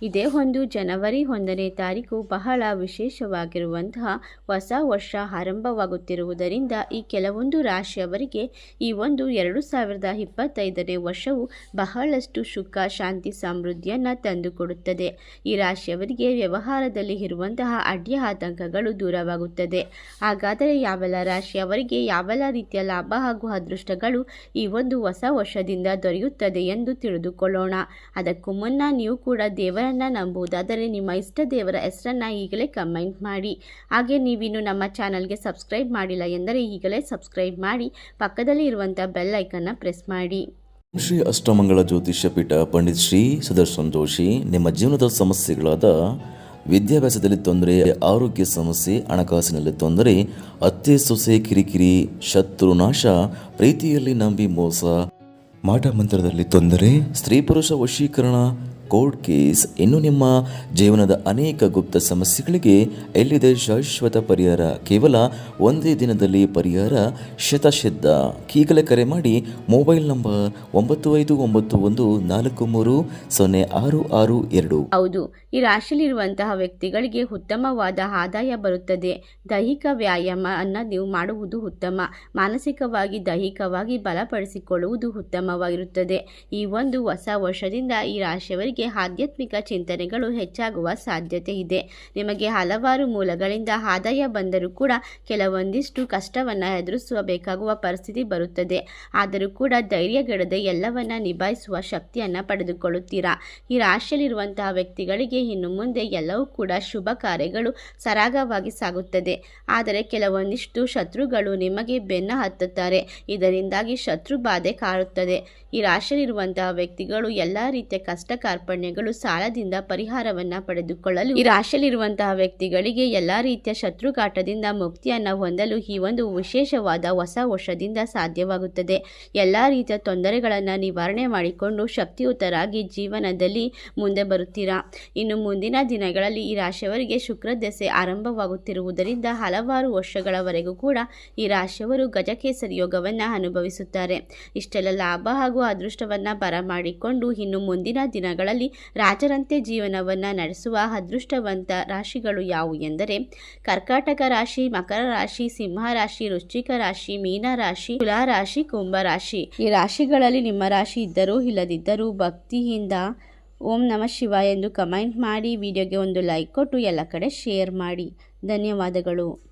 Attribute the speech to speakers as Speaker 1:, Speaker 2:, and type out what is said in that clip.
Speaker 1: ಇದೇ ಒಂದು ಜನವರಿ ಒಂದನೇ ತಾರೀಕು ಬಹಳ ವಿಶೇಷವಾಗಿರುವಂತಹ ಹೊಸ ವರ್ಷ ಆರಂಭವಾಗುತ್ತಿರುವುದರಿಂದ ಈ ಕೆಲವೊಂದು ರಾಶಿಯವರಿಗೆ ಈ ಒಂದು ಎರಡು ಸಾವಿರದ ಇಪ್ಪತ್ತೈದನೇ ವರ್ಷವು ಬಹಳಷ್ಟು ಸುಖ, ಶಾಂತಿ ಸಮೃದ್ಧಿಯನ್ನು ತಂದುಕೊಡುತ್ತದೆ. ಈ ರಾಶಿಯವರಿಗೆ ವ್ಯವಹಾರದಲ್ಲಿ ಇರುವಂತಹ ಅಡ್ಡಿ ಆತಂಕಗಳು ದೂರವಾಗುತ್ತದೆ. ಹಾಗಾದರೆ ಯಾವೆಲ್ಲ ರಾಶಿಯವರಿಗೆ ಯಾವೆಲ್ಲ ರೀತಿಯ ಲಾಭ ಹಾಗೂ ಅದೃಷ್ಟಗಳು ಈ ಒಂದು ಹೊಸ ವರ್ಷದಿಂದ ದೊರೆಯುತ್ತದೆ ಎಂದು ತಿಳಿದುಕೊಳ್ಳೋಣ. ಅದಕ್ಕೂ ಮುನ್ನ ನೀವು ಕೂಡ ದೇವರನ್ನ ನಂಬುವುದಾದರೆ ನಿಮ್ಮ ಇಷ್ಟ ದೇವರ ಹೆಸರನ್ನು ಈಗಲೇ ಕಮೆಂಟ್ ಮಾಡಿ. ಹಾಗೆ ನೀವಿನ್ನು ನಮ್ಮ ಚಾನಲ್ಗೆ ಸಬ್ಸ್ಕ್ರೈಬ್ ಮಾಡಿಲ್ಲ ಎಂದರೆ ಈಗಲೇ ಸಬ್ಸ್ಕ್ರೈಬ್ ಮಾಡಿ. ಪಕ್ಕದಲ್ಲಿ ಇರುವಂಥ ಬೆಲ್ ಐಕನ್ನು ಪ್ರೆಸ್ ಮಾಡಿ.
Speaker 2: ಶ್ರೀ ಅಷ್ಟಮಂಗಳ ಜ್ಯೋತಿಷ್ಯ ಪೀಠ ಪಂಡಿತ್ ಶ್ರೀ ಸುದರ್ಶನ್ ಜೋಶಿ ನಿಮ್ಮ ಜೀವನದ ಸಮಸ್ಯೆಗಳಾದ ವಿದ್ಯಾಭ್ಯಾಸದಲ್ಲಿ ತೊಂದರೆ, ಆರೋಗ್ಯ ಸಮಸ್ಯೆ, ಹಣಕಾಸಿನಲ್ಲಿ ತೊಂದರೆ, ಅತ್ತೆ ಸೊಸೆ ಕಿರಿಕಿರಿ, ಶತ್ರು ನಾಶ, ಪ್ರೀತಿಯಲ್ಲಿ ನಂಬಿ ಮೋಸ, ಮಾಟ ಮಂತ್ರದಲ್ಲಿ ತೊಂದರೆ, ಸ್ತ್ರೀ ಪುರುಷ ವಶೀಕರಣ ಕೋರ್ಟ್ ಕೇಸ್ ಇನ್ನು ನಿಮ್ಮ ಜೀವನದ ಅನೇಕ ಗುಪ್ತ ಸಮಸ್ಯೆಗಳಿಗೆ ಎಲ್ಲಿದೆ ಶಾಶ್ವತ ಪರಿಹಾರ? ಕೇವಲ ಒಂದೇ ದಿನದಲ್ಲಿ ಪರಿಹಾರ? ಶತಸಿದ್ಧ ಈಗಲೇ ಕರೆ ಮಾಡಿ ಮೊಬೈಲ್ ನಂಬರ್ ಒಂಬತ್ತು ಐದು ಒಂಬತ್ತು ಒಂದು ನಾಲ್ಕು ಮೂರು ಸೊನ್ನೆ ಆರು ಆರು ಎರಡು.
Speaker 1: ಹೌದು, ಈ ರಾಶಿಯಲ್ಲಿರುವಂತಹ ವ್ಯಕ್ತಿಗಳಿಗೆ ಉತ್ತಮವಾದ ಆದಾಯ ಬರುತ್ತದೆ. ದೈಹಿಕ ವ್ಯಾಯಾಮ ಅನ್ನ ನೀವು ಮಾಡುವುದು ಉತ್ತಮ. ಮಾನಸಿಕವಾಗಿ ದೈಹಿಕವಾಗಿ ಬಲಪಡಿಸಿಕೊಳ್ಳುವುದು ಉತ್ತಮವಾಗಿರುತ್ತದೆ. ಈ ಒಂದು ಹೊಸ ವರ್ಷದಿಂದ ಈ ರಾಶಿಯವರಿಗೆ ಆಧ್ಯಾತ್ಮಿಕ ಚಿಂತನೆಗಳು ಹೆಚ್ಚಾಗುವ ಸಾಧ್ಯತೆ ಇದೆ. ನಿಮಗೆ ಹಲವಾರು ಮೂಲಗಳಿಂದ ಆದಾಯ ಬಂದರೂ ಕೂಡ ಕೆಲವೊಂದಿಷ್ಟು ಕಷ್ಟವನ್ನು ಎದುರಿಸಬೇಕಾಗುವ ಪರಿಸ್ಥಿತಿ ಬರುತ್ತದೆ. ಆದರೂ ಕೂಡ ಧೈರ್ಯಗೆಡದೆ ಎಲ್ಲವನ್ನ ನಿಭಾಯಿಸುವ ಶಕ್ತಿಯನ್ನು ಪಡೆದುಕೊಳ್ಳುತ್ತೀರಾ? ಈ ರಾಶಿಯಲ್ಲಿರುವಂತಹ ವ್ಯಕ್ತಿಗಳಿಗೆ ಇನ್ನು ಮುಂದೆ ಎಲ್ಲವೂ ಕೂಡ ಶುಭ ಕಾರ್ಯಗಳು ಸರಾಗವಾಗಿ ಸಾಗುತ್ತದೆ. ಆದರೆ ಕೆಲವೊಂದಿಷ್ಟು ಶತ್ರುಗಳು ನಿಮಗೆ ಬೆನ್ನ ಹತ್ತುತ್ತಾರೆ. ಇದರಿಂದಾಗಿ ಶತ್ರು ಬಾಧೆ ಕಾಡುತ್ತದೆ. ಈ ರಾಶಿಯಲ್ಲಿರುವಂತಹ ವ್ಯಕ್ತಿಗಳು ಎಲ್ಲ ರೀತಿಯ ಕಷ್ಟ ಕಾರ್ಪಣ್ಯಗಳು ಸಾಲದಿಂದ ಪರಿಹಾರವನ್ನ ಪಡೆದುಕೊಳ್ಳಲು ಈ ರಾಶಿಯಲ್ಲಿರುವಂತಹ ವ್ಯಕ್ತಿಗಳಿಗೆ ಎಲ್ಲಾ ರೀತಿಯ ಶತ್ರುಘಾಟದಿಂದ ಮುಕ್ತಿಯನ್ನ ಹೊಂದಲು ಈ ಒಂದು ವಿಶೇಷವಾದ ಹೊಸ ವರ್ಷದಿಂದ ಸಾಧ್ಯವಾಗುತ್ತದೆ. ಎಲ್ಲ ರೀತಿಯ ತೊಂದರೆಗಳನ್ನು ನಿವಾರಣೆ ಮಾಡಿಕೊಂಡು ಶಕ್ತಿಯುತರಾಗಿ ಜೀವನದಲ್ಲಿ ಮುಂದೆ ಬರುತ್ತೀರಾ? ಇನ್ನು ಮುಂದಿನ ದಿನಗಳಲ್ಲಿ ಈ ರಾಶಿಯವರಿಗೆ ಶುಕ್ರ ದೆಸೆ ಆರಂಭವಾಗುತ್ತಿರುವುದರಿಂದ ಹಲವಾರು ವರ್ಷಗಳವರೆಗೂ ಕೂಡ ಈ ರಾಶಿಯವರು ಗಜಕೇಸರಿ ಯೋಗವನ್ನ ಅನುಭವಿಸುತ್ತಾರೆ. ಇಷ್ಟೆಲ್ಲ ಲಾಭ ಹಾಗೂ ಅದೃಷ್ಟವನ್ನು ಬರಮಾಡಿಕೊಂಡು ಇನ್ನು ಮುಂದಿನ ದಿನಗಳಲ್ಲಿ ರಾಜರಂತೆ ಜೀವನವನ್ನು ನಡೆಸುವ ಅದೃಷ್ಟವಂತ ರಾಶಿಗಳು ಯಾವುವು ಎಂದರೆ ಕರ್ಕಾಟಕ ರಾಶಿ, ಮಕರ ರಾಶಿ, ಸಿಂಹ ರಾಶಿ, ವೃಶ್ಚಿಕ ರಾಶಿ, ಮೀನ ರಾಶಿ ತುಲಾರಾಶಿ ಕುಂಭ ರಾಶಿ. ಈ ರಾಶಿಗಳಲ್ಲಿ ನಿಮ್ಮ ರಾಶಿ ಇದ್ದರೂ ಇಲ್ಲದಿದ್ದರೂ ಭಕ್ತಿಯಿಂದ ಓಂ ನಮ ಶಿವ ಎಂದು ಕಮೆಂಟ್ ಮಾಡಿ, ವಿಡಿಯೋಗೆ ಒಂದು ಲೈಕ್ ಕೊಟ್ಟು ಎಲ್ಲ ಕಡೆ ಶೇರ್ ಮಾಡಿ. ಧನ್ಯವಾದಗಳು.